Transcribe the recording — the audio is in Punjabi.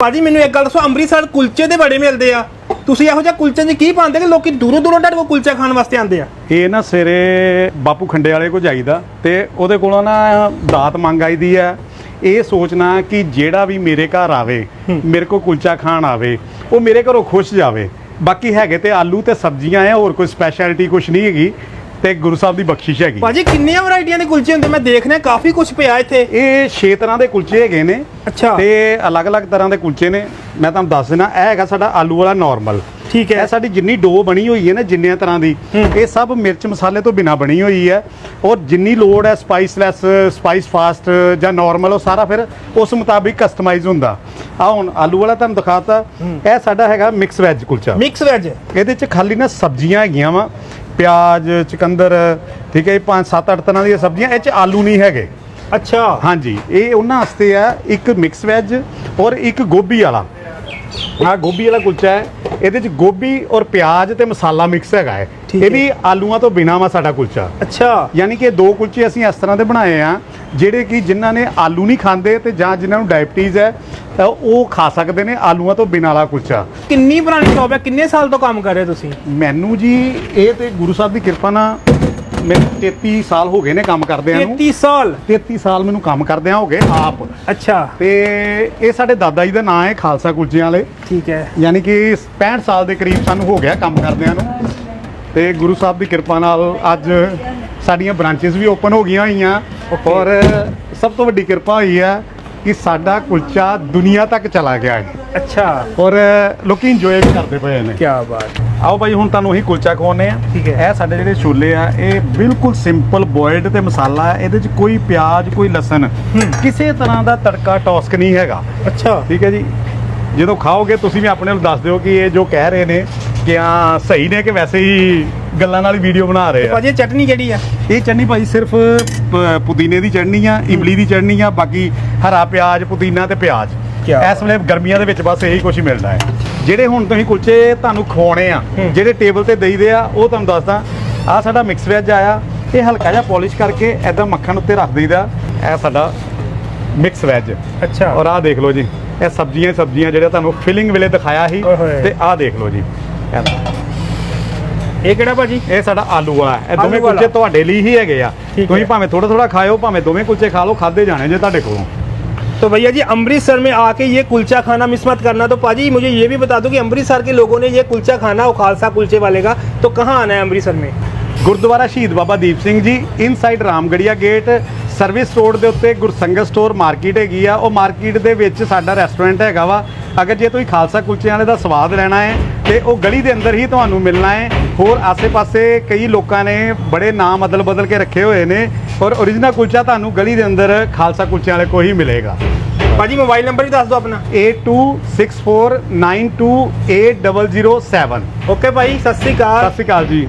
ਭਾਜੀ ਮੈਨੂੰ ਇੱਕ ਗੱਲ ਦੱਸੋ ਅੰਮ੍ਰਿਤਸਰ ਕੁਲਚੇ ਦੇ ਬੜੇ ਮਿਲਦੇ ਆ। ਤੁਸੀਂ ਇਹੋ ਜਿਹਾ ਕੁਲਚੇ 'ਚ ਕੀ ਪਾਉਂਦੇ ਕਿ ਲੋਕੀ ਦੂਰੋਂ ਦੂਰੋਂ ਤੁਹਾਡੇ ਕੋਲ ਕੁਲਚਾ ਖਾਣ ਵਾਸਤੇ ਆਉਂਦੇ ਆ? ਇਹ ਨਾ ਸਵੇਰੇ ਬਾਪੂ ਖੰਡੇ ਵਾਲੇ ਕੋ ਜਾਈਦਾ ਤੇ ਉਹਦੇ ਕੋਲੋਂ ਨਾ ਦਾਤ ਮੰਗ ਆਈਦੀ ਹੈ ਇਹ ਸੋਚਣਾ ਕਿ ਜਿਹੜਾ ਵੀ ਮੇਰੇ ਘਰ ਆਵੇ ਮੇਰੇ ਕੋ ਕੁਲਚਾ ਖਾਣ ਆਵੇ ਉਹ ਮੇਰੇ ਘਰੋਂ ਖੁਸ਼ ਜਾਵੇ। ਬਾਕੀ ਹੈਗੇ ਤੇ ਆਲੂ ਤੇ ਸਬਜ਼ੀਆਂ ਆ ਹੋਰ ਕੋਈ ਸਪੈਸ਼ਲਿਟੀ ਕੁਝ ਨਹੀਂ ਹੈਗੀ। ਤੇ ਗੁਰੂ ਸਾਹਿਬ ਦੀ ਬਖਸ਼ਿਸ਼ ਹੈਗੀ। ਭਾਜੀ ਕਿੰਨੀਆਂ ਵੈਰਾਈਟੀਆਂ ਦੇ ਕੁਲਚੇ ਹੁੰਦੇ? ਮੈਂ ਦੇਖਣਾ ਕਾਫੀ ਕੁਝ ਪਿਆ ਇੱਥੇ। ਇਹ 6 ਤਰ੍ਹਾਂ ਦੇ ਕੁਲਚੇ ਹੈਗੇ ਨੇ। ਅੱਛਾ। ਤੇ ਅਲੱਗ-ਅਲੱਗ ਤਰ੍ਹਾਂ ਦੇ ਕੁਲਚੇ ਨੇ। ਮੈਂ ਤੁਹਾਨੂੰ ਦੱਸ ਦਿੰਦਾ ਇਹ ਹੈਗਾ ਸਾਡਾ ਆਲੂ ਵਾਲਾ ਨਾਰਮਲ ਠੀਕ ਹੈ। ਇਹ ਸਾਡੀ ਜਿੰਨੀ ਡੋ ਬਣੀ ਹੋਈ ਹੈ ਨਾ ਜਿੰਨਿਆਂ ਤਰ੍ਹਾਂ ਦੀ ਇਹ ਸਭ ਮਿਰਚ ਮਸਾਲੇ ਤੋਂ ਬਿਨਾ ਬਣੀ ਹੋਈ ਹੈ। ਔਰ ਜਿੰਨੀ ਲੋੜ ਹੈ ਸਪਾਈਸਲੈਸ ਸਪਾਈਸ ਫਾਸਟ ਜਾਂ ਨਾਰਮਲ ਉਹ ਸਾਰਾ ਫਿਰ ਉਸ ਮੁਤਾਬਿਕ ਕਸਟਮਾਈਜ਼ ਹੁੰਦਾ। ਆ ਹੁਣ ਆਲੂ ਵਾਲਾ ਤੁਹਾਨੂੰ ਦਿਖਾਤਾ। ਇਹ ਸਾਡਾ ਹੈਗਾ mix veg kulcha. Mix veg ਇਹਦੇ ਚ ਖਾਲੀ ਨਾ ਸਬਜ਼ੀਆਂ ਹੈਗੀਆਂ ਵਾ। ਪਿਆਜ਼ ਚੁਕੰਦਰ ਠੀਕ ਹੈ ਇਹ ਪੰਜ ਸੱਤ ਅੱਠ ਤਰ੍ਹਾਂ ਦੀਆਂ ਸਬਜ਼ੀਆਂ ਇਹ ਚ ਆਲੂ ਨਹੀਂ ਹੈਗੇ। ਅੱਛਾ। ਹਾਂਜੀ ਇਹ ਉਹਨਾਂ ਵਾਸਤੇ ਆ ਇੱਕ ਮਿਕਸ ਵੈਜ ਔਰ ਇੱਕ ਗੋਭੀ ਵਾਲਾ। ਆ ਗੋਭੀ ਵਾਲਾ ਕੁਲਚਾ ਹੈ। ਇਹਦੇ ਚ ਗੋਭੀ ਔਰ ਪਿਆਜ਼ ਤੇ ਮਸਾਲਾ ਮਿਕਸ ਹੈਗਾ ਹੈ। ਠੀਕ ਇਹ ਵੀ ਆਲੂਆਂ ਤੋਂ ਬਿਨਾ ਵਾ ਸਾਡਾ ਕੁਲਚਾ। ਅੱਛਾ। ਯਾਨੀ ਕਿ ਇਹ ਦੋ ਕੁਲਚੇ ਅਸੀਂ ਇਸ ਤਰ੍ਹਾਂ ਦੇ ਬਣਾਏ ਆ ਜਿਹੜੇ ਕਿ ਜਿਨ੍ਹਾਂ ਨੇ ਆਲੂ ਨਹੀਂ ਖਾਂਦੇ ਤੇ ਜਾਂ ਜਿਨ੍ਹਾਂ ਨੂੰ ਡਾਇਬਟੀਜ਼ ਹੈ ਤਾਂ ਉਹ ਖਾ ਸਕਦੇ ਨੇ ਆਲੂਆਂ ਤੋਂ ਬਿਨਾਂ ਵਾਲਾ ਕੁਲਚਾ। ਕਿੰਨੀ ਪੁਰਾਣੀ ਸ਼ੌਪ ਹੈ? ਕਿੰਨੇ ਸਾਲ ਤੋਂ ਕੰਮ ਕਰ ਰਹੇ ਤੁਸੀਂ? ਮੈਨੂੰ ਜੀ ਇਹ ਤੇ ਗੁਰੂ ਸਾਹਿਬ ਦੀ ਕਿਰਪਾ ਨਾਲ ਮੈਨੂੰ 33 ਸਾਲ ਹੋ ਗਏ ਨੇ ਕੰਮ ਕਰਦਿਆਂ ਨੂੰ। 33 ਸਾਲ? 33 ਸਾਲ ਮੈਨੂੰ ਕੰਮ ਕਰਦਿਆਂ ਹੋ ਗਏ ਆਪ। ਅੱਛਾ। ਤੇ ਇਹ ਸਾਡੇ ਦਾਦਾ ਜੀ ਦਾ ਨਾਂ ਹੈ ਖਾਲਸਾ ਕੁਲਚਿਆਂ ਵਾਲੇ। ਠੀਕ ਹੈ। ਯਾਨੀ ਕਿ 65 ਸਾਲ ਦੇ ਕਰੀਬ ਸਾਨੂੰ ਹੋ ਗਿਆ ਕੰਮ ਕਰਦਿਆਂ ਨੂੰ। ਤੇ ਗੁਰੂ ਸਾਹਿਬ ਦੀ ਕਿਰਪਾ ਨਾਲ ਅੱਜ ਸਾਡੀਆਂ ਬ੍ਰਾਂਚੇਸ ਵੀ ਓਪਨ ਹੋ ਗਈਆਂ ਹੋਈਆਂ। ਔਰ ਸਭ ਤੋਂ ਵੱਡੀ ਕਿਰਪਾ ਹੋਈ ਹੈ ਕਿ ਸਾਡਾ ਕੁਲਚਾ ਦੁਨੀਆ ਤੱਕ ਚਲਾ ਗਿਆ ਹੈ। ਅੱਛਾ। ਔਰ ਲੋਕੀ ਇੰਜੋਏ ਵੀ ਕਰਦੇ ਪਏ ਨੇ। ਕੀ ਬਾਤ। ਆਓ ਭਾਈ ਹੁਣ ਤੁਹਾਨੂੰ ਉਹੀ ਕੁਲਚਾ ਖਵਾਉਂਦੇ ਆ ਠੀਕ ਹੈ। ਇਹ ਸਾਡੇ ਜਿਹੜੇ ਛੋਲੇ ਆ ਇਹ ਬਿਲਕੁਲ ਸਿੰਪਲ ਬੋਇਲਡ ਤੇ ਮਸਾਲਾ ਹੈ। ਇਹਦੇ 'ਚ ਕੋਈ ਪਿਆਜ਼ ਕੋਈ ਲਸਣ ਕਿਸੇ ਤਰ੍ਹਾਂ ਦਾ ਤੜਕਾ ਟੌਸਕ ਨਹੀਂ ਹੈਗਾ। ਅੱਛਾ। ਠੀਕ ਹੈ ਜੀ। ਜਦੋਂ ਖਾਓਗੇ ਤੁਸੀਂ ਵੀ ਆਪਣੇ ਨੂੰ ਦੱਸ ਦਿਓ ਕਿ ਇਹ ਜੋ ਕਹਿ ਰਹੇ ਨੇ ਕਿ ਆ ਸਹੀ ਨੇ ਕਿ ਵੈਸੇ ਹੀ ਗੱਲਾਂ ਨਾਲ ਹੀ ਵੀਡੀਓ ਬਣਾ ਰਹੇ ਆ। ਭਾਜੀ ਇਹ ਚਟਨੀ ਕਿਹੜੀ ਆ? ਇਹ ਚਟਨੀ ਭਾਈ ਸਿਰਫ ਪ- ਪੁਦੀਨੇ ਦੀ ਚਟਨੀ ਆ ਇਮਲੀ ਦੀ ਚਟਨੀ ਆ ਬਾਕੀ ਹਰਾ ਪਿਆਜ਼ ਪੁਦੀਨਾ ਤੇ ਪਿਆਜ਼। ਕਿਆ ਇਸ ਵੇਲੇ ਗਰਮੀਆਂ ਦੇ ਵਿੱਚ ਬਸ ਇਹੀ ਕੁਝ ਮਿਲਦਾ ਹੈ। ਜਿਹੜੇ ਹੁਣ ਤੁਸੀਂ ਕੁਲਚੇ ਤੁਹਾਨੂੰ ਖਵਾਉਣੇ ਆ ਹੂੰ। ਜਿਹੜੇ ਟੇਬਲ ਤੇ ਦੇਈਦੇ ਆ ਉਹ ਤੁਹਾਨੂੰ ਦੱਸਦਾ ਆ ਸਾਡਾ ਮਿਕਸ ਵੈਜ ਆਇਆ ਇਹ ਹਲਕਾ ਜਿਹਾ ਪੋਲਿਸ਼ ਕਰਕੇ ਐਦਾਂ ਮੱਖਣ ਉੱਤੇ ਰੱਖ ਦਈਦਾ ਇਹ ਸਾਡਾ ਮਿਕਸ ਵੈਜ ਅੱਛਾ। ਔਰ ਆਹ ਦੇਖ ਲਓ ਜੀ ਇਹ ਸਬਜ਼ੀਆਂ ਹੀ ਸਬਜ਼ੀਆਂ ਜਿਹੜੇ ਤੁਹਾਨੂੰ ਫਿਲਿੰਗ ਵੇਲੇ ਦਿਖਾਇਆ ਸੀ ਓਏ ਹੋਏ। ਤੇ ਆਹ ਦੇਖ ਲਓ ਜੀ। ਇਹ ਲਓ। ਇਹ ਕਿਹੜਾ ਭਾਜੀ ਇਹ ਸਾਡਾ ਆਲੂ ਵਾਲਾ ਹੈ। ਇਹ ਆਲੂ ਦੋਵੇਂ ਵਾਲਾ। ਕੁਲਚੇ ਤੁਹਾਡੇ ਲਈ ਹੀ ਹੈਗੇ ਆ ਠੀਕ ਤੁਸੀਂ ਹੈ। ਭਾਵੇਂ ਥੋੜਾ ਥੋੜਾ ਖਾਓ ਭਾਵੇਂ ਦੋਵੇਂ ਕੁਲਚੇ ਖਾ ਲਓ ਖਾਦੇ ਜਾਣੇ ਜੇ ਤੁਹਾਡੇ ਕੋਲੋਂ तो भैया जी अमृतसर में आके ये कुलचा खाना मिस मत करना तो पाजी मुझे ये भी बता दो कि अमृतसर के लोगों ने ये कुलचा खाना हो खालसा कुलचे वाले का तो कहाँ आना है अमृतसर में ਗੁਰਦੁਆਰਾ ਸ਼ਹੀਦ Baba Deep Singh ji inside Ramgarhia gate service road ਦੇ ਉੱਤੇ ਗੁਰਸੰਗਤ ਸਟੋਰ ਮਾਰਕੀਟ ਹੈਗੀ ਆ ਉਹ ਮਾਰਕੀਟ ਦੇ ਵਿੱਚ ਸਾਡਾ ਰੈਸਟੋਰੈਂਟ ਹੈਗਾ ਵਾ ਅਗਰ ਜੇ ਤੁਸੀਂ ਖਾਲਸਾ ਕੁਲਚਿਆਂ ਵਾਲੇ ਦਾ ਸਵਾਦ ਲੈਣਾ ਹੈ ਤੇ ਉਹ ਗਲੀ ਦੇ ਅੰਦਰ ਹੀ ਤੁਹਾਨੂੰ ਮਿਲਣਾ ਹੈ। ਹੋਰ ਆਸੇ-ਪਾਸੇ ਕਈ ਲੋਕਾਂ ਨੇ ਬੜੇ ਨਾਮ ਅਦਲ-ਬਦਲ ਕੇ ਰੱਖੇ ਹੋਏ ਨੇ ਔਰ origignal ਕੁਲਚਾ ਤੁਹਾਨੂੰ ਗਲੀ ਦੇ ਅੰਦਰ ਖਾਲਸਾ ਕੁਲਚੇ ਵਾਲੇ ਕੋਲ ਹੀ ਮਿਲੇਗਾ। ਭਾਜੀ ਮੋਬਾਈਲ ਨੰਬਰ ਹੀ ਦੱਸ ਦਿਓ ਆਪਣਾ। 8264928007 ਓਕੇ ਭਾਈ ਸਤਿ ਸ੍ਰੀ ਅਕਾਲ। ਸਤਿ ਸ੍ਰੀ ਅਕਾਲ ਜੀ।